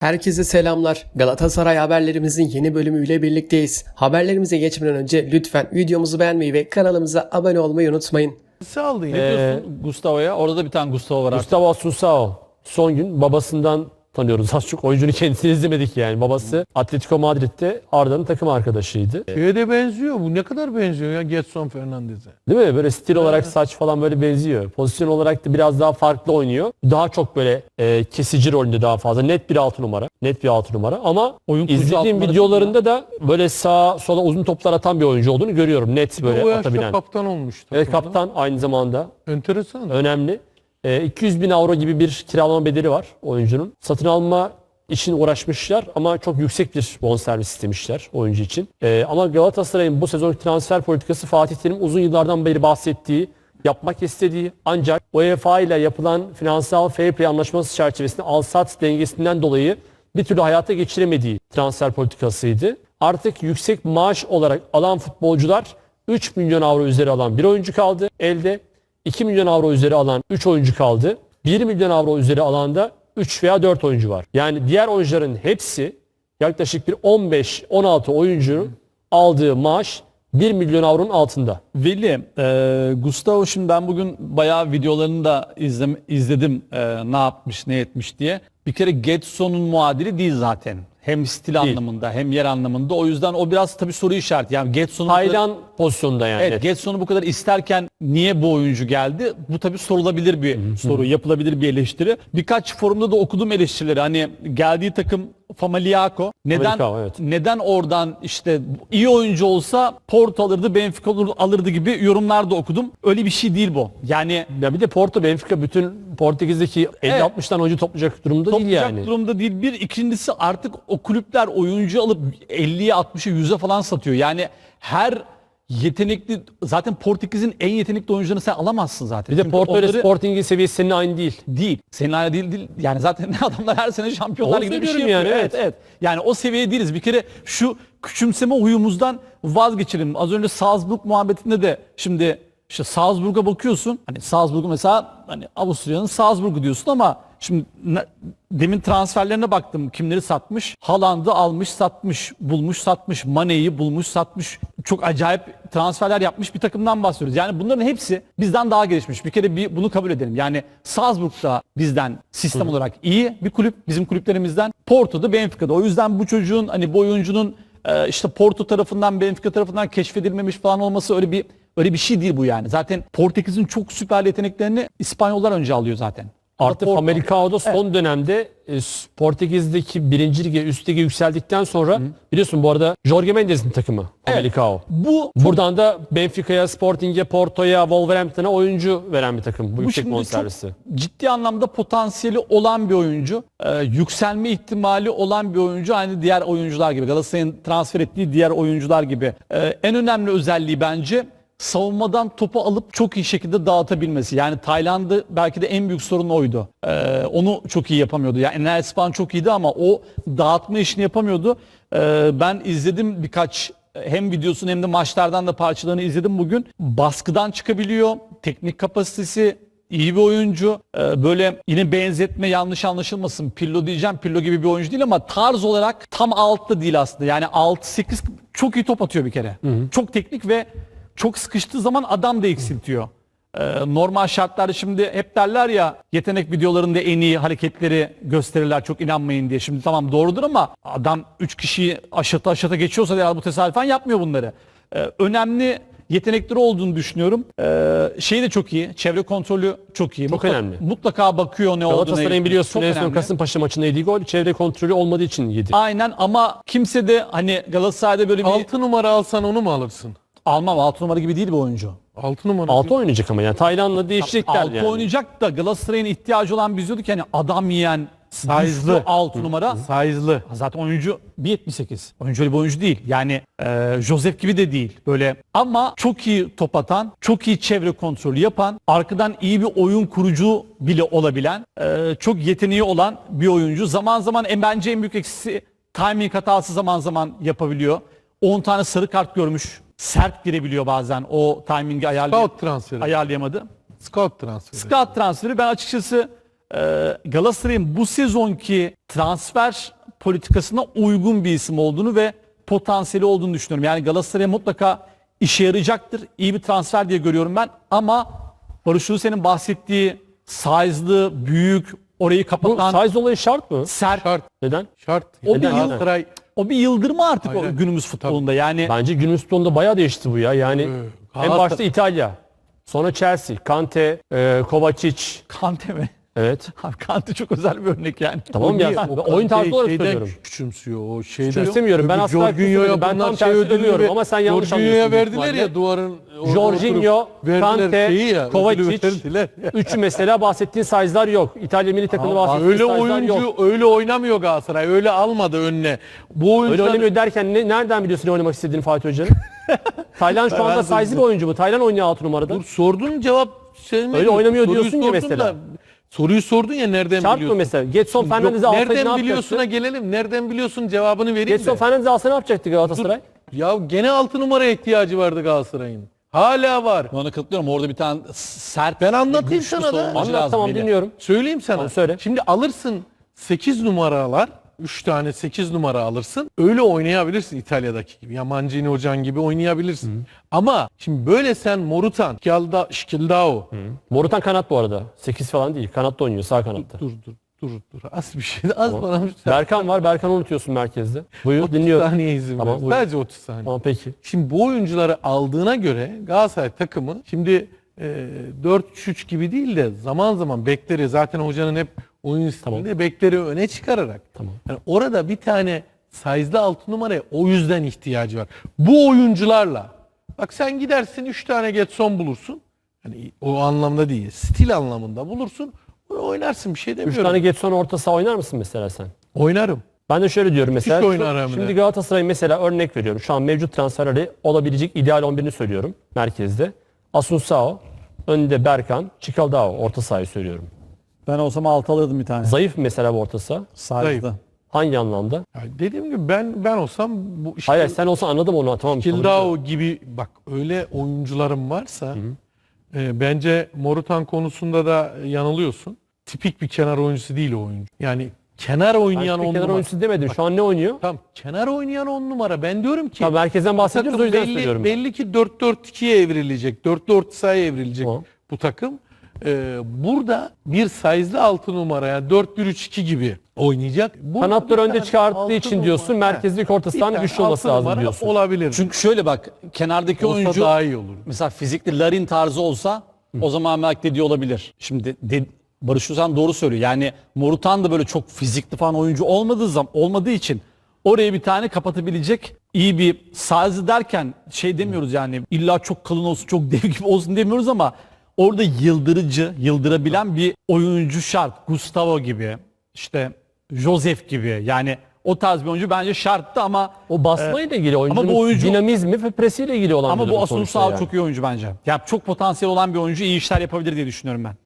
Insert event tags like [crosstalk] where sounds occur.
Herkese selamlar. Galatasaray haberlerimizin yeni bölümüyle birlikteyiz. Haberlerimize geçmeden önce lütfen videomuzu beğenmeyi ve kanalımıza abone olmayı unutmayın. Nasıl aldın ya? Ee, Gustavo'ya. Orada da bir tane Gustavo var artık. Gustavo Assunção son gün babasından tanıyoruz az çok. Oyuncunun kendisini izlemedik yani. Babası Atletico Madrid'de Arda'nın takım arkadaşıydı. Şeye de benziyor. Bu ne kadar benziyor ya Getson Fernandez'e. Değil mi? Böyle stil olarak saç falan böyle benziyor. Pozisyon olarak da biraz daha farklı oynuyor. Daha çok böyle e, kesici rolünde daha fazla. Net bir altı numara. Net bir altı numara. Ama Oyun kurucu altı izlediğim videolarında da böyle sağa sola uzun toplar atan bir oyuncu olduğunu görüyorum. Net o böyle yaşta atabilen. kaptan olmuş. Evet kaptan aynı zamanda. Enteresan. önemli. E, 200 bin avro gibi bir kiralama bedeli var oyuncunun. Satın alma için uğraşmışlar ama çok yüksek bir bonservis istemişler oyuncu için. E, ama Galatasaray'ın bu sezon transfer politikası Fatih Terim uzun yıllardan beri bahsettiği, yapmak istediği ancak UEFA ile yapılan finansal fair play anlaşması çerçevesinde al-sat dengesinden dolayı bir türlü hayata geçiremediği transfer politikasıydı. Artık yüksek maaş olarak alan futbolcular 3 milyon avro üzeri alan bir oyuncu kaldı elde. 2 milyon avro üzeri alan 3 oyuncu kaldı. 1 milyon avro üzeri alanda 3 veya 4 oyuncu var. Yani diğer oyuncuların hepsi yaklaşık bir 15-16 oyuncunun aldığı maaş 1 milyon avronun altında. Veli, e, Gustavo şimdi ben bugün bayağı videolarını da izlem, izledim e, ne yapmış ne etmiş diye. Bir kere Getson'un muadili değil zaten. Hem stil Değil. anlamında hem yer anlamında. O yüzden o biraz tabii soru işareti. Yani kadar- Taylan pozisyonda yani. Evet, Getson'u bu kadar isterken niye bu oyuncu geldi? Bu tabii sorulabilir bir soru, yapılabilir bir eleştiri. Birkaç forumda da okudum eleştirileri. Hani geldiği takım Famaliako. Neden Famalicão, evet. neden oradan işte iyi oyuncu olsa Porto alırdı, Benfica alır- alırdı gibi yorumlar da okudum. Öyle bir şey değil bu. Yani Ya bir de Porto, Benfica bütün Portekiz'deki 50-60'tan oyuncu toplayacak durumda değil toplayacak yani. durumda değil. Bir ikincisi artık o kulüpler oyuncu alıp 50'ye 60'a 100'e falan satıyor. Yani her yetenekli zaten Portekiz'in en yetenekli oyuncularını sen alamazsın zaten. Bir de Çünkü Porto ile onları- Sporting'in seviyesi seninle aynı değil. değil. Senin hala değil, değil. Yani zaten [laughs] adamlar her sene şampiyonlar Onu gibi bir şey söylüyorum yapıyor. yani, evet. Yani o seviyeye değiliz. Bir kere şu küçümseme huyumuzdan vazgeçelim. Az önce Salzburg muhabbetinde de şimdi işte Salzburg'a bakıyorsun. Hani Salzburg'u mesela hani Avusturya'nın Salzburg'u diyorsun ama şimdi demin transferlerine baktım. Kimleri satmış? Haaland'ı almış, satmış, bulmuş, satmış. Mane'yi bulmuş, satmış. Çok acayip transferler yapmış bir takımdan bahsediyoruz. Yani bunların hepsi bizden daha gelişmiş. Bir kere bir bunu kabul edelim. Yani Salzburg'da bizden sistem olarak iyi bir kulüp. Bizim kulüplerimizden. Porto'da, Benfica'da. O yüzden bu çocuğun hani bu oyuncunun e, işte Porto tarafından, Benfica tarafından keşfedilmemiş falan olması öyle bir öyle bir şey değil bu yani. Zaten Portekiz'in çok süper yeteneklerini İspanyollar önce alıyor zaten. Artık Porto. Amerikao'da son dönemde e, Portekiz'deki birinci lige, üst lige yükseldikten sonra biliyorsun bu arada Jorge Mendes'in takımı Amerikao. Bu Buradan da Benfica'ya, Sporting'e, Porto'ya, Wolverhampton'a oyuncu veren bir takım bu, Bu yüksek bonservisi. ciddi anlamda potansiyeli olan bir oyuncu. Ee, yükselme ihtimali olan bir oyuncu. Aynı diğer oyuncular gibi. Galatasaray'ın transfer ettiği diğer oyuncular gibi. Ee, en önemli özelliği bence savunmadan topu alıp çok iyi şekilde dağıtabilmesi. Yani Tayland'ı belki de en büyük sorun oydu. Ee, onu çok iyi yapamıyordu. Yani Enes falan çok iyiydi ama o dağıtma işini yapamıyordu. Ee, ben izledim birkaç hem videosunu hem de maçlardan da parçalarını izledim bugün. Baskıdan çıkabiliyor. Teknik kapasitesi iyi bir oyuncu. Ee, böyle yine benzetme yanlış anlaşılmasın. Pirlo diyeceğim. Pirlo gibi bir oyuncu değil ama tarz olarak tam altta değil aslında. Yani 6-8 çok iyi top atıyor bir kere. Çok teknik ve çok sıkıştığı zaman adam da eksiltiyor. Ee, normal şartlarda şimdi hep derler ya yetenek videolarında en iyi hareketleri gösterirler çok inanmayın diye. Şimdi tamam doğrudur ama adam 3 kişiyi aşata aşata geçiyorsa ya bu tesadüfen yapmıyor bunları. Ee, önemli yetenekleri olduğunu düşünüyorum. Ee, şey de çok iyi. Çevre kontrolü çok iyi. Çok Mutlaka- önemli. Mutlaka bakıyor ne olduğunu. Galatasaray'ın biliyorsun en son. Kasımpaşa maçında yediği gol çevre kontrolü olmadığı için yedi. Aynen ama kimse de hani Galatasaray'da böyle bir 6 numara alsan onu mu alırsın? Almam 6 numara gibi değil bu oyuncu. 6 numara. 6 oynayacak ama yani Tayland'la değişecekler Altı yani. oynayacak da Galatasaray'ın ihtiyacı olan biz diyorduk yani adam yiyen Size'lı. güçlü 6 numara. Size'lı. Zaten oyuncu 1.78. Oyuncu öyle bir oyuncu değil. Yani e, Joseph gibi de değil. Böyle ama çok iyi top atan, çok iyi çevre kontrolü yapan, arkadan iyi bir oyun kurucu bile olabilen, e, çok yeteneği olan bir oyuncu. Zaman zaman en bence en büyük eksisi timing hatası zaman zaman yapabiliyor. 10 tane sarı kart görmüş. Sert girebiliyor bazen. O timingi ayarlay Scout transferi. ayarlayamadı. Scout transferi. Scout transferi ben açıkçası e, Galatasaray'ın bu sezonki transfer politikasına uygun bir isim olduğunu ve potansiyeli olduğunu düşünüyorum. Yani Galatasaray'a mutlaka işe yarayacaktır. İyi bir transfer diye görüyorum ben ama Barış Ulusen'in bahsettiği size'lı, büyük, orayı Bu kapatan size olayı şart mı? sert. Şart. Neden? Şart. O bir Galatasaray O bir yıldırma artık o Aynen. günümüz futbolunda. Yani Bence günümüz futbolunda bayağı değişti bu ya. Yani en başta İtalya. Sonra Chelsea, Kante, e, Kovacic. Kante mi? Evet. [laughs] Abi Kante çok özel bir örnek yani. Tamam ya. O oyun tarzı olarak söylüyorum. küçümsüyor o şeyden. Küçümsemiyorum. Ben asla küçümsemiyorum. Ben tam şey tersi ödülü övüyorum ver- ama sen yanlış anlıyorsun verdiler ya duvarın orada Jorginho, Kante, Kovacic. Üçü mesela bahsettiğin size'lar yok. İtalya milli takımında bahsettiğin Öyle oyuncu yok. öyle oynamıyor Galatasaray. Öyle almadı önüne. Bu oyuncular Öyle oynamıyor derken ne, nereden biliyorsun ne oynamak istediğini Fatih Hoca'nın? [laughs] Taylan şu anda size'lı bir oyuncu bu. Taylan oynuyor 6 numarada. Dur sordun cevap Öyle oynamıyor diyorsun ya mesela. Soruyu sordun ya nereden Şart mı biliyorsun? mesela? Getson Fernandez'i alsaydı ne nereden yapacaktı? biliyorsun'a gelelim. Nereden biliyorsun cevabını vereyim Getson de. Fernandez'i alsa ne yapacaktı Galatasaray? Ya gene 6 numara ihtiyacı vardı Galatasaray'ın. Hala var. Ona katılıyorum. Orada bir tane sert Ben anlatayım güçlü sana da. savunmacı Anlat lazım tamam Melih. dinliyorum. Söyleyeyim sana. Tamam, söyle. Şimdi alırsın 8 numaralar. 3 tane 8 numara alırsın. Öyle oynayabilirsin İtalya'daki gibi. Ya Mancini hocan gibi oynayabilirsin. Ama şimdi böyle sen Morutan, Şkilda, Şkildao. Morutan kanat bu arada. 8 falan değil. Kanatta oynuyor sağ kanatta. Dur dur dur dur. Az bir şey. Az bana bir Berkan var. Berkan'ı unutuyorsun merkezde. Buyur 30 dinliyorum. saniye izin Tamam, ver. buyur. Sadece 30 saniye. Tamam peki. Şimdi bu oyuncuları aldığına göre Galatasaray takımı şimdi e, 4-3 gibi değil de zaman zaman bekleri zaten hocanın hep oyun stilinde bekleri öne çıkararak. Tamam. Yani orada bir tane size'lı 6 numaraya o yüzden ihtiyacı var. Bu oyuncularla bak sen gidersin 3 tane Getson bulursun. Hani o anlamda değil, stil anlamında bulursun. Oynarsın bir şey 3 demiyorum. tane Getson orta saha oynar mısın mesela sen? Oynarım. Ben de şöyle diyorum mesela. şu- şimdi Galatasaray mesela örnek veriyorum. Şu an mevcut transferleri olabilecek ideal 11'ini söylüyorum merkezde. Asunsao, önde Berkan, Çikaldao orta sahayı söylüyorum. Ben olsam altı alırdım bir tane. Zayıf mesela bu orta saha? Zayıf. Saydı. Hangi anlamda? Ya dediğim gibi ben ben olsam bu işte Hayır sen olsan anladım onu tamam. Kildao gibi bak öyle oyuncularım varsa e, bence Morutan konusunda da yanılıyorsun. Tipik bir kenar oyuncusu değil o oyuncu. Yani kenar Ben oynayan on kenar numara. oyuncusu demedim. Şu an ne oynuyor? Tamam kenar oynayan on numara. Ben diyorum ki Tamam, merkezden bahsediyoruz o yüzden belli, söylüyorum. ben. belli ki 4-4-2'ye evrilecek. 4'lü orta sahaya evrilecek Tamam. bu takım. Ee, burada bir size'lı 6 numara yani 4-1-3-2 gibi oynayacak. Bu Kanatları önde çıkarttığı için diyorsun, numara- merkezdeki orta Bir sahanın güçlü olması lazım diyorsun. Olabilir. Çünkü şöyle bak kenardaki Olsa oyuncu daha iyi olur. mesela fizikli Larin tarzı olsa o zaman belki dediği olabilir. Şimdi de, Barış Ozan doğru söylüyor. Yani Morutan da böyle çok fizikli falan oyuncu olmadığı zaman olmadığı için oraya bir tane kapatabilecek iyi bir sazı derken şey demiyoruz yani illa çok kalın olsun çok dev gibi olsun demiyoruz ama orada yıldırıcı, yıldırabilen bir oyuncu şart. Gustavo gibi, işte Josef gibi yani o tarz bir oyuncu bence şarttı ama O basmayla ilgili oyuncunun bu oyuncu- dinamizmi ve presiyle ilgili olan ama bir bu durum Asun sonuçta Sağ yani. çok iyi oyuncu bence. Ya çok potansiyel olan bir oyuncu iyi işler yapabilir diye düşünüyorum ben.